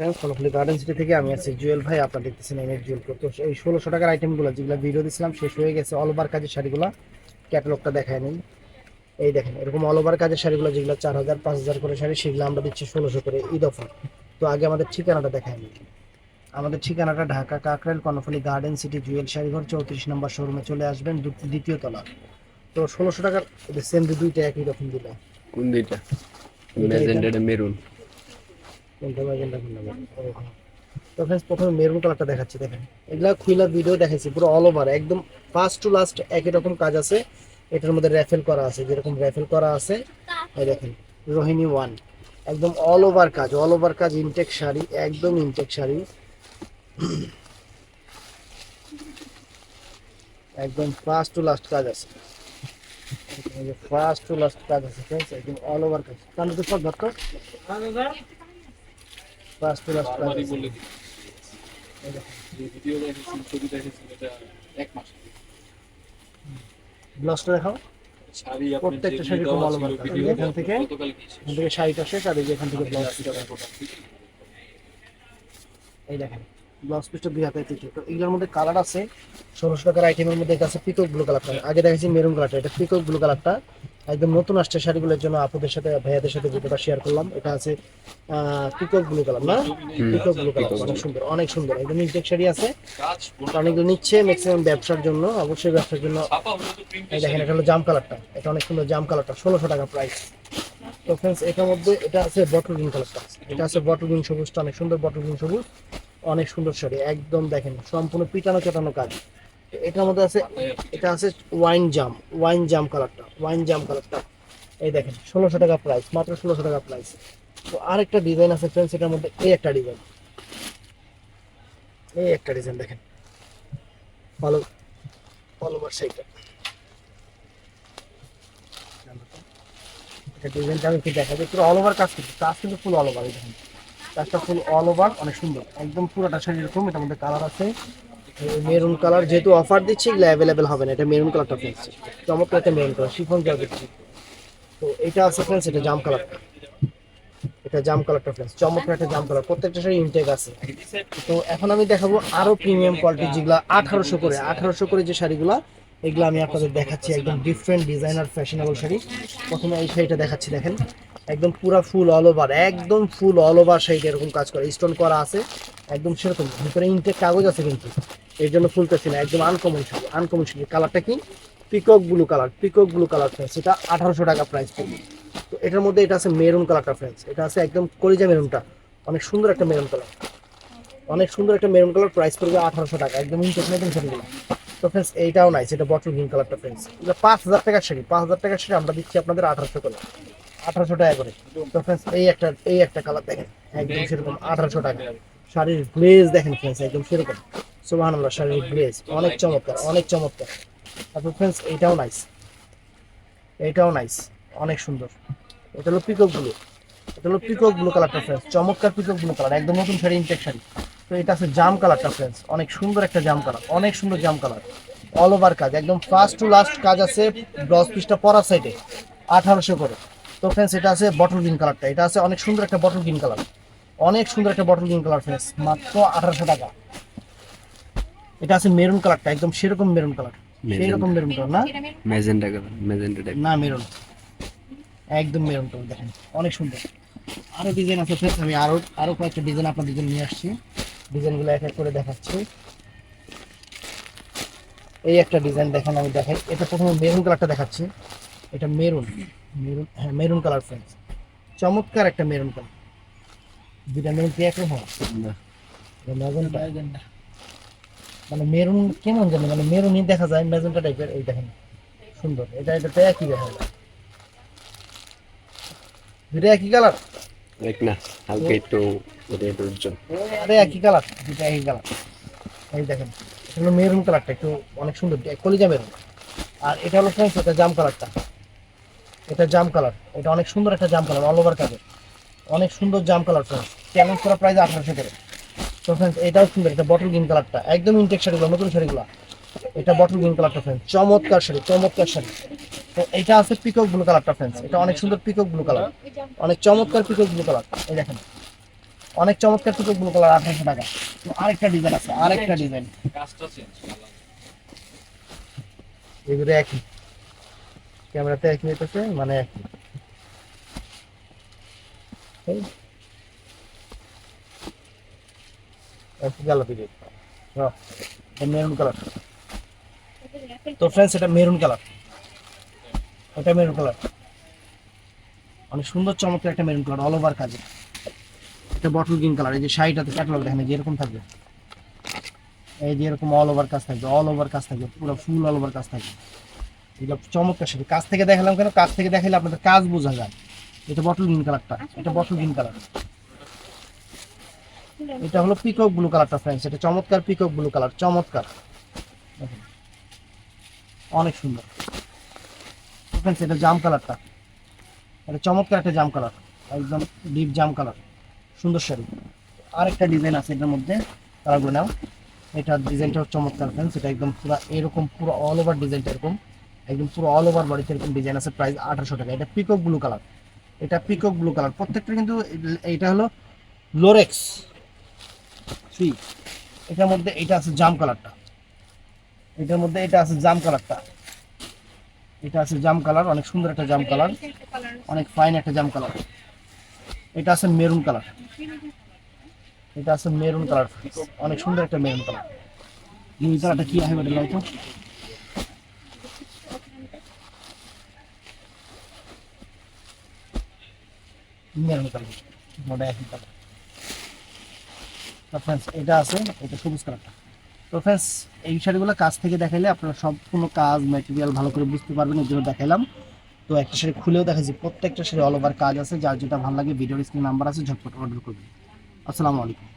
Friends Karnaphuli garden city থেকে আমি আছি জুয়েল ভাই আপনারা দেখতেছেন এম এস জুয়েল তো এই ষোলোশো টাকার আইটেমগুলো যেগুলো ভিডিও দিয়েছিলাম শেষ হয়ে গেছে অল ওভার কাজের শাড়িগুলো। ক্যাটালগটা দেখায় নেই। এই দেখেন এরকম অল ওভার কাজের শাড়িগুলো যেগুলো চার হাজার পাঁচ হাজার করে শাড়ি সেগুলো আমরা দিচ্ছি ষোলোশো করে ঈদ অফার তো আগে আমাদের ঠিকানাটা দেখায় নেই। আমাদের ঠিকানাটা Dhaka Kakrail Karnaphuli garden city Jewel শাড়িঘর চৌত্রিশ নম্বর শোরুমে চলে আসবেন দ্বিতীয় তলা। তো ষোলোশো টাকার সেম দুইটা একই রকম দিলাম কোন দুইটা। মেরুন কোনটা ম্যাজেন্টা কোনটা ও, হ্যাঁ। তো ফ্রেন্ডস প্রথমে মেরুন কালারটা দেখাচ্ছি, দেখেন। এগুলা খুইলা ভিডিও দেখাচ্ছি পুরো অল ওভার একদম ফার্স্ট টু লাস্ট একই রকম কাজ আছে। এটার মধ্যে র্যাফেল করা আছে, যেরকম র্যাফেল করা আছে, এই দেখেন, রোহিণী ওয়ান একদম অল ওভার কাজ অল ওভার কাজ ইনটেক শাড়ি, একদম ইনটেক শাড়ি। একদম ফার্স্ট টু লাস্ট কাজ আছে। ফার্স্ট টু লাস্ট কাজ আছে ফ্রেন্ডস একদম অল ওভার কাজ। কারণ তো সব ধরতো? লাস্ট বারবারই বলে দিই এই যে ভিডিও দেখেছি ছবি দেখেছি এটা এক মাস ব্লাউজটা দেখাও। শাড়ি প্রত্যেকটা শাড়ি খুব ভালো ভিডিও এখান থেকে- এখান থেকে শাড়িটা শেষ আর এখান থেকে ব্লাউজ আশি টাকা এই দেখেন ব্লাউজ পিসটা দুই হাতে তিনটে। তো এগুলোর মধ্যে কালার আছে ষোলোশো টাকার আইটেমের মধ্যে এটা আছে পিকক ব্লু কালারটা আগে দেখেছি মেরুন কালারটা এটা পিকক ব্লু কালারটা একদম নতুন আসছে শাড়িগুলোর জন্য আপুদের সাথে ভাইয়াদের সাথে ভিডিওটা শেয়ার করলাম এটা আছে পিকক ব্লু কালার না? পিকক ব্লু কালার অনেক সুন্দর অনেক সুন্দর একদম ইনটেক শাড়ি আছে। অনেকগুলো নিচ্ছে ম্যাক্সিমাম ব্যবসার জন্য অবশ্যই ব্যবসার জন্য। দেখেন এটা হলো জাম কালারটা এটা অনেক সুন্দর জাম কালারটা ষোলোশো টাকা প্রাইস তো ফ্রেন্ডস এটার মধ্যে এটা আছে বটল গ্রিন কালারটা এটা আছে বটল গ্রিন সবুজটা অনেক সুন্দর বটল গ্রিন সবুজ অনেক সুন্দর শাড়ি একদম দেখেন সম্পূর্ণ পিটানো চটানো কাজ। এটার মধ্যে আছে, এটা আছে ওয়াইন জাম ওয়াইন জাম কালারটা ওয়াইন জাম কালারটা এই দেখেন, ষোলোশো টাকা প্রাইস মাত্র ষোলোশো টাকা প্রাইস তো আরেকটা ডিজাইন আছে ফ্রেন্ডস এটার মধ্যে এই একটা ডিজাইন এই একটা ডিজাইন দেখেন। ভালো ভালো সেইটা এটা ডিজাইনটা আমি একটু দেখাবো পুরো অল কাজ কিন্তু কাজ কিন্তু ফুল অল ওভার দেখুন। কাজটা ফুল অল ওভার অনেক সুন্দর, একদম পুরোটা শাড়ি এরকম, এটার মধ্যে কালার আছে। মেরুন কালার যেহেতু অফার দিচ্ছি, এগুলো অ্যাভেলেবেল হবে না। এটা মেরুন কালারটা ফ্রেন্ডস চমৎকার একটা মেরুন কালার শিফন জ্যাকেট তো এটা আছে ফ্রেন্ডস এটা জাম কালারটা এটা জাম কালারটা ফ্রেন্ডস চমৎকার একটা জাম কালার প্রত্যেকটা শাড়ি ইনটেক আছে। তো এখন আমি দেখাবো আরও প্রিমিয়াম কোয়ালিটি যেগুলো আঠারোশো করে আঠারোশো করে যে শাড়িগুলো, এগুলো আমি আপনাদের দেখাচ্ছি একদম ডিফারেন্ট ডিজাইনার ফ্যাশনেবল শাড়ি। প্রথমে এই শাড়িটা দেখাচ্ছি, দেখেন। একদম পুরা ফুল অল ওভার একদম ফুল অল ওভার শাড়িটা এরকম কাজ করে। স্টোন করা আছে, একদম সেরকম। ভিতরে ইনটেক কাগজ আছে কিন্তু। এর জন্য ফুলতেছি না, একদম আনকমন শাড়ি আনকমন শাড়ি কালারটা কি? Peacock blue colour peacock blue colour সেটা আঠারোশো টাকা প্রাইস পড়বে। তো এটার মধ্যে এটা আছে মেরুন কালারটা ফ্রেন্ডস এটা আছে একদম কলিজা মেরুনটা অনেক সুন্দর একটা মেরুন কালার অনেক সুন্দর একটা মেরুন কালার প্রাইস পড়বে আঠারোশো টাকা। একদম শাড়িগুলো তো ফ্রেন্ডস এইটাও নাইস এটা বটল গ্রিন কালারটা ফ্রেন্ডস এটা পাঁচ হাজার টাকার শাড়ি। পাঁচ হাজার টাকার শাড়ি আমরা দিচ্ছি আপনাদের আঠারোশো করে। আঠারোশো টাকা করে। তো ফ্রেন্ডস এই একটা এই একটা কালার দেখেন। একদম সেরকম আঠারোশো টাকা। শাড়ির গ্লেজ দেখেন ফ্রেন্ডস একদম সেরকম। সুবাহান আল্লাহ শাড়ির গ্লেজ অনেক চমৎকার অনেক চমৎকার। তারপর ফ্রেন্ডস এইটাও নাইস এইটাও নাইস অনেক সুন্দর। এটা হলো পিকক ব্লু এটা হলো পিকক ব্লু কালারটা ফ্রেন্ডস চমৎকার পিকক ব্লু কালার একদম নতুন শাড়ি ইনটেক শাড়ি। তো এটা আছে জাম কালারটা ফ্রেন্ডস অনেক সুন্দর একটা জাম কালার অনেক সুন্দর জাম কালার অল ওভার কাজ, একদম ফার্স্ট টু লাস্ট কাজ আছে ব্লাউজ পিসটা পরা সাইডে আঠারোশো করে। তো ফ্রেন্ডস এটা আছে বটল গ্রিন কালারটা এটা আছে অনেক সুন্দর একটা বটল গ্রিন কালার অনেক সুন্দর একটা বটল গ্রিন কালার ফ্রেন্ডস মাত্র আঠারোশো টাকা। এটা আছে মেরুন কালারটা একদম সেরকম মেরুন কালার। সেরকম মেরুন কালার না? ম্যাজেন্ডা কালার ম্যাজেন্ডা টাইপ না মেরুন। একদম মেরুন কালার দেখেন অনেক সুন্দর। আরও ডিজাইন আছে friends, আমি আরও আরও কয়েকটা ডিজাইন আপনাদের জন্য নিয়ে আসছি। ডিজাইনগুলো এক এক করে দেখাচ্ছি। এই একটা ডিজাইন দেখেন আমি দেখাই। এটা প্রথমে মেরুন কালারটা দেখাচ্ছি। এটা মেরুন। মেরুন হ্যাঁ মেরুন কালার ফ্রেন্ডস চমৎকার একটা মেরুন কালার। দুটা মেরুন কি একরকম? হয় ম্যাজেন্টা। মানে মেরুন কেমন জানি মানে মেরুনই দেখা যায় ম্যাজেন্টা টাইপের এই দেখেন। সুন্দর এটা এটা তো একই দেখা যায়। দুটা একই কালার এক না হালকা একটু রেড উজ্জ্বল আরে একই কালার দুটা একই কালার এই দেখেন এটা হলো মেরুন কালারটা একটু অনেক সুন্দর কলিজা মেরুন। আর এটা হলো ফ্রেন্ডস এটা জাম কালারটা এটা জাম কালার এটা অনেক সুন্দর একটা জাম কালার অল ওভার কাজের অনেক সুন্দর জাম কালার ফ্রেন্ডস কেমন করা প্রাইস আঠারোশো করে। তো ফ্রেন্ডস এটাও সুন্দর এটা বটল গ্রিন কালারটা একদম ইনটেক শাড়িগুলো নতুন শাড়িগুলো। এটা বটল গ্রিন কালারটা ফ্রেন্ডস চমৎকার শাড়ি চমৎকার শাড়ি। তো এটা আছে পিকক ব্লু কালারটা ফ্রেন্ডস এটা অনেক সুন্দর পিকক ব্লু কালার অনেক চমৎকার পিকক ব্লু কালার এই দেখেন। অনেক চমৎকার পিকক ব্লু কালার আঠারোশো টাকা। তো আরেকটা ডিজাইন আছে আরেকটা ডিজাইন এগুলো একই। ক্যামেরাতে একই হইতেছে মানে একই। কালার দিকে মেরুন কালার। তো ফ্রেন্ডস এটা মেরুন কালার। এটা মেরুন কালার। অনেক সুন্দর চমৎকার একটা মেরুন কালার অল ওভার কাজে। এটা বটল গ্রিন কালার এই যে শাড়িটাতে ক্যাটালগ দেখেন এই যে এরকম থাকবে। এই যে এরকম অল ওভার কাজ থাকবে অল ওভার কাজ থাকবে পুরো ফুল অল ওভার কাজ থাকবে। এগুলো চমৎকার সাথে কাছ থেকে দেখালাম কেন? কাছ থেকে দেখালে আপনাদের কাজ বোঝা যায়। এটা বটল গ্রিন কালারটা এটা বটল গ্রিন কালার। এটা হলো পিকক ব্লু কালারটা ফ্রেন্ডস এটা চমৎকার পিকক ব্লু কালার চমৎকার। অনেক সুন্দর। ফ্রেন্ডস এটা জাম কালারটা এটা চমৎকার একটা জাম কালার একদম ডিপ জাম কালার সুন্দর শাড়ি। আরেকটা ডিজাইন আছে এটার মধ্যে। কালারগুলো নাও। এটা ডিজাইনটা চমৎকার ফ্রেন্ডস এটা একদম পুরো এরকম, পুরো অল ওভার ডিজাইনটা এরকম। একদম পুরো অল ওভার বডিতে এরকম ডিজাইন আছে প্রাইস আঠারোশো টাকা। এটা পিকক ব্লু কালার এটা পিকক ব্লু কালার প্রত্যেকটা কিন্তু, এটা হলো লোরেক্স থ্রি এটার মধ্যে এটা আছে জাম কালারটা। এটার মধ্যে এটা আছে জাম কালারটা। এটা আছে জাম কালার, অনেক সুন্দর একটা জাম কালার, অনেক ফাইন একটা জাম কালার। এটা আছে মেরুন কালার। এটা আছে মেরুন কালার, অনেক সুন্দর একটা মেরুন কালার। কালারটা কি হয় এটা লাইটো মেরুন কালার মোটা কালার। তো ফ্রেন্ডস এটা আছে, এটা সবুজ কালারটা তো ফ্রেন্ডস এই শাড়িগুলো কাজ থেকে দেখাইলে আপনারা সম্পূর্ণ কাজ ম্যাটেরিয়াল ভালো করে বুঝতে পারবেন এর জন্য দেখাইলাম। তো একটা শাড়ি খুলেও দেখাচ্ছি প্রত্যেকটা শাড়ি অল ওভার কাজ আছে, যার যেটা ভালো লাগে ভিডিওর স্ক্রিন নাম্বার আছে, ঝটপট অর্ডার করবেন। আসসালামু আলাইকুম।